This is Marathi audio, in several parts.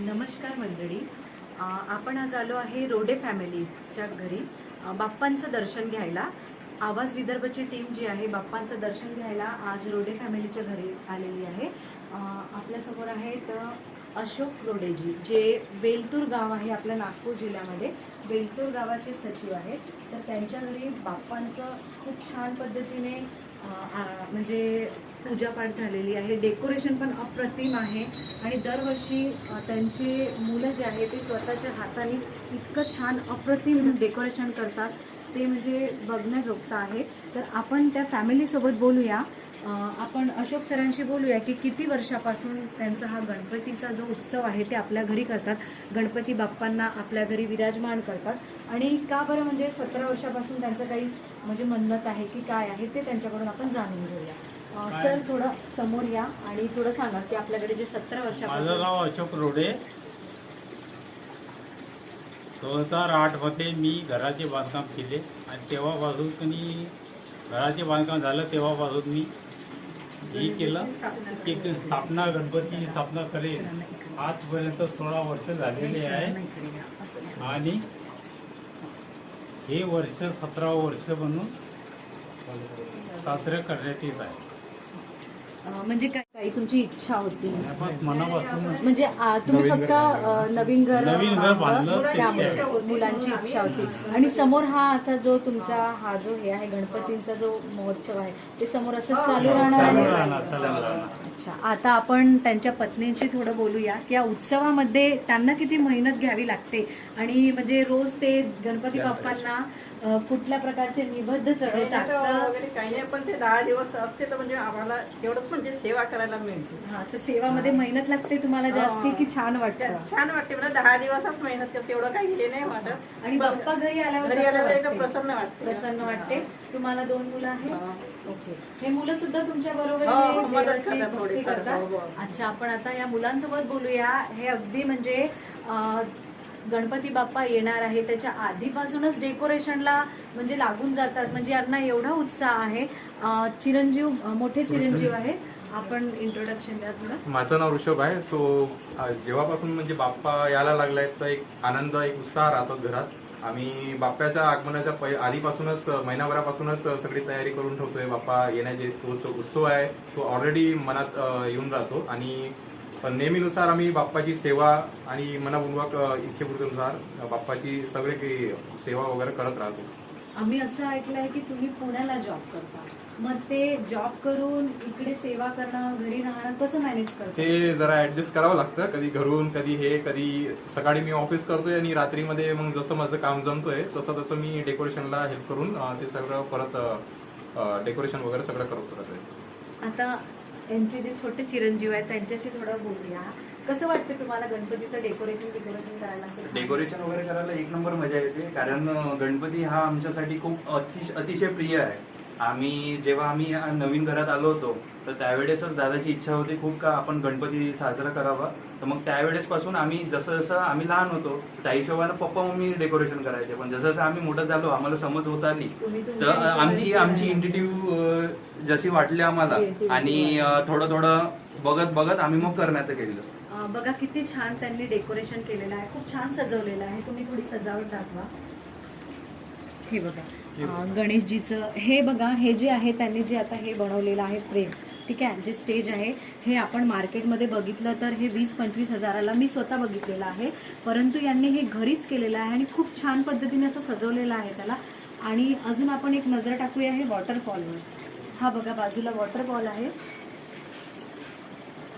नमस्कार मंडळी. आपण आज आलो आहे रोडे फॅमिलीच्या घरी. बाप्पांचं दर्शन घ्यायला. आवाज विदर्भची टीम जी आहे बाप्पांचं दर्शन घ्यायला आज रोडे फॅमिलीच्या घरी आलेली आहे. आपल्यासमोर आहेत अशोक रोडेजी जे बेलतूर गाव आहे आपल्या नागपूर जिल्ह्यामध्ये. बेलतूर गावाचे सचिव आहेत. तर त्यांच्या घरी बाप्पांचं खूप छान पद्धतीने म्हणजे पूजापाठ झालेली आहे. डेकोरेशन पण अप्रतिम आहे. आणि दरवर्षी त्यांची मुलं जे आहे ते स्वतःच्या हाताने इतकं छान अप्रतिम डेकोरेशन करतात. ते म्हणजे बघण्याजोगतं आहे. तर आपण त्या फॅमिलीसोबत बोलूया. आपण अशोक सरांशी बोलूया की किती वर्षापासून त्यांचा हा गणपतीचा जो उत्सव आहे ते आपल्या घरी करतात. गणपती बाप्पांना आपल्या घरी विराजमान करतात. आणि का बरं म्हणजे सतरा वर्षापासून त्यांचं काही म्हणजे म्हणणत आहे की काय आहे ते त्यांच्याकडून आपण जाणून घेऊया? सर थोडं समोर या आणि थोडं सांगा की आपल्याकडे जे सतरा माझं वर्षापासून नाव अशोक रोडे. दोन हजार आठमध्ये मी घराचे बांधकाम केले आणि तेव्हापासून कनी घराचे बांधकाम झालं तेव्हापासून मी हे केलं. की स्थापना गणपती स्थापना करेल. आजपर्यंत सोळा वर्ष झालेले आहे. आणि हे वर्ष सतरा वर्ष म्हणून साजरे करण्यात येत आहे. म्हणजे काय? काही तुमची इच्छा होती? म्हणजे आ, तुम्ही फक्त अ, नवीन घर नवीन घर बांधलं ते त्यामुळे आहे. मुलांची इच्छा होती. आणि समोर हा असा जो तुमचा हा जो हे आहे गणपतींचा जो महोत्सव आहे ते समोर असं चालू राहणार चालू आहे? राहणार चालू राहणार. अच्छा. आता आपण त्यांच्या पत्नींशी थोडं बोलूया. की या उत्सवामध्ये त्यांना किती मेहनत घ्यावी लागते? आणि म्हणजे रोज ते गणपती बाप्पांना कुठल्या प्रकारचे निबद्ध चढवतात वगैरे काही नाही पण ते दहा दिवस असते तर म्हणजे आम्हाला तेवढंच म्हणजे सेवा करायला मिळते. हा तर सेवामध्ये मेहनत लागते तुम्हाला जास्ती की छान वाटतं? छान वाटते म्हणजे दहा दिवसच मेहनत करते एवढं काही हे नाही वाटत. आणि बाप्पा घरी आल्यावर घरी आल्यावर एकदम? प्रसन्न वाटते. प्रसन्न वाटते. तुम्हाला दोन मुलं आहेत. ओके. हे मुलं सुद्धा तुमच्या बरोबर हो, हे करतात हो. अच्छा आपण आता या मुलांसोबत बोलूया. हे अगदी म्हणजे गणपती बाप्पा येणार आहे. त्याच्या आधीपासूनच डेकोरेशनला म्हणजे लागून जातात. म्हणजे यांना एवढा उत्साह आहे. चिरंजीव मोठे चिरंजीव आहेत आपण इंट्रोडक्शन द्या थोडं. माझं नाव ऋषभ आहे. सो जेव्हापासून म्हणजे बाप्पा यायला लागलाय तर एक आनंद एक उत्साह राहतो घरात. आम्ही बाप्पाच्या आगमनाच्या पै आधीपासूनच महिनाभरापासूनच सगळी तयारी करून ठेवतोय. बाप्पा येण्याचे तो उत्सव आहे तो ऑलरेडी मनात येऊन राहतो. आणि पण नेहमीनुसार आम्ही बाप्पाची सेवा आणि मनापूर्वक इच्छेपूर्तीनुसार बाप्पाची सगळे काही सेवा वगैरे करत राहतो. आम्ही असं ऐकलंय की तुम्ही पुण्याला जॉब करता. मग ते जॉब करून इकडे सेवा करणं घरी राहणं कसं मॅनेज करता? ते जरा ऍडजस्ट करावं लागतं. कधी घरून कधी हे कधी सकाळी मी ऑफिस करतोय आणि रात्रीमध्ये मग जसं माझं काम जमतोय तसं तसं मी डेकोरेशनला हेल्प करून ते सगळं परत डेकोरेशन वगैरे सगळं करत राहतोय. आता यांचे जे छोटे चिरंजीव आहेत त्यांच्याशी थोडं बोलूया. कसं वाटतं तुम्हाला गणपतीचं डेकोरेशन डेकोरेशन करायला डेकोरेशन वगैरे करायला एक नंबर मजा येते कारण गणपती हा आमच्यासाठी खूप अतिशय अतिशय प्रिय आहे. आम्ही जेव्हा आम्ही नवीन घरात आलो होतो तर त्यावेळेसच दादाची इच्छा होती खूप का आपण गणपती साजरा करावा. तर मग त्यावेळेस पासून आम्ही जसं जसं आम्ही लहान होतो त्या हिशोबानं पप्पा मम्मी डेकोरेशन करायचे. पण जसं जसं आम्ही मोठं झालो आम्हाला समज होत आली. तर आमची आमची. इंटिट्यूव जशी वाटली आम्हाला. आणि थोडं थोडं बघत बघत आम्ही मग करण्याचं केलं. बघा किती छान त्यांनी डेकोरेशन केलेलं आहे. खूप छान सजवलेलं आहे. तुम्ही थोडी सजावट दाखवा. हे बघा. गणेशजीचं हे बघा हे जे आहे त्यांनी जे आता हे बनवलेलं आहे फ्रेम ठीक आहे? जे स्टेज आहे हे आपण मार्केटमध्ये बघितलं तर हे वीस पंचवीस हजाराला मी स्वतः बघितलेलं आहे. परंतु यांनी हे घरीच केलेलं आहे आणि खूप छान पद्धतीने असं सजवलेलं आहे त्याला. आणि अजून आपण एक नजर टाकूया हे वॉटरफॉलवर हा बघा बाजूला वॉटरफॉल आहे.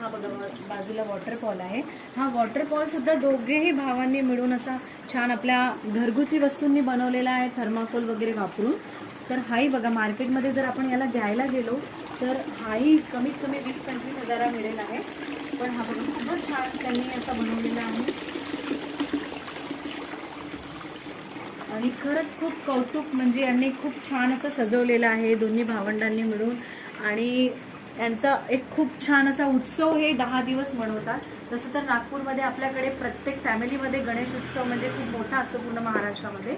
हा बघा बाजूला वॉटरफॉल आहे. हा वॉटरफॉलसुद्धा दोघेही भावांनी मिळून असा छान आपल्या घरगुती वस्तूंनी बनवलेला आहे थर्माकोल वगैरे वापरून. तर हाही बघा मार्केटमध्ये जर आपण याला द्यायला गेलो तर हाही कमीत कमी वीस पंचवीस हजारा मिळेल आहे. पण हा बघा खूपच छान त्यांनी असा बनवलेला आहे. आणि खरंच खूप कौतुक म्हणजे यांनी खूप छान असं सजवलेलं आहे दोन्ही भावंडांनी मिळून. आणि यांचा एक खूप छान असा उत्सव हे दहा दिवस मनवतात. तसं तर नागपूरमध्ये आपल्याकडे प्रत्येक फॅमिलीमध्ये गणेश उत्सव म्हणजे खूप मोठा असतो पूर्ण महाराष्ट्रामध्ये.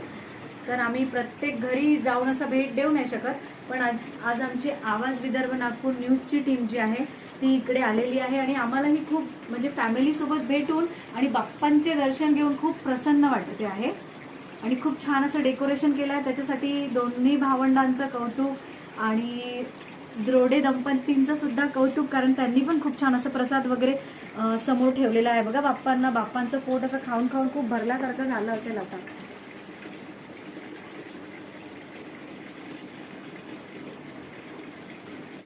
तर आम्ही प्रत्येक घरी जाऊन असं भेट देऊ नाही शकत. पण आज आज आमची आवाज विदर्भ नागपूर न्यूजची टीम जी आहे ती इकडे आलेली आहे आणि आम्हालाही खूप म्हणजे फॅमिलीसोबत भेटून आणि बाप्पांचे दर्शन घेऊन खूप प्रसन्न वाटते आहे. आणि खूप छान असं डेकोरेशन केलं आहे त्याच्यासाठी दोन्ही भावंडांचं कौतुक आणि द्रोडे दंपतींचं सुद्धा कौतुक कारण त्यांनी पण खूप छान असं प्रसाद वगैरे समोर ठेवलेला आहे. बघा बाप्पांना बाप्पांचं पोट असं खाऊन खाऊन खूप भरल्यासारखं झालं असेल आता.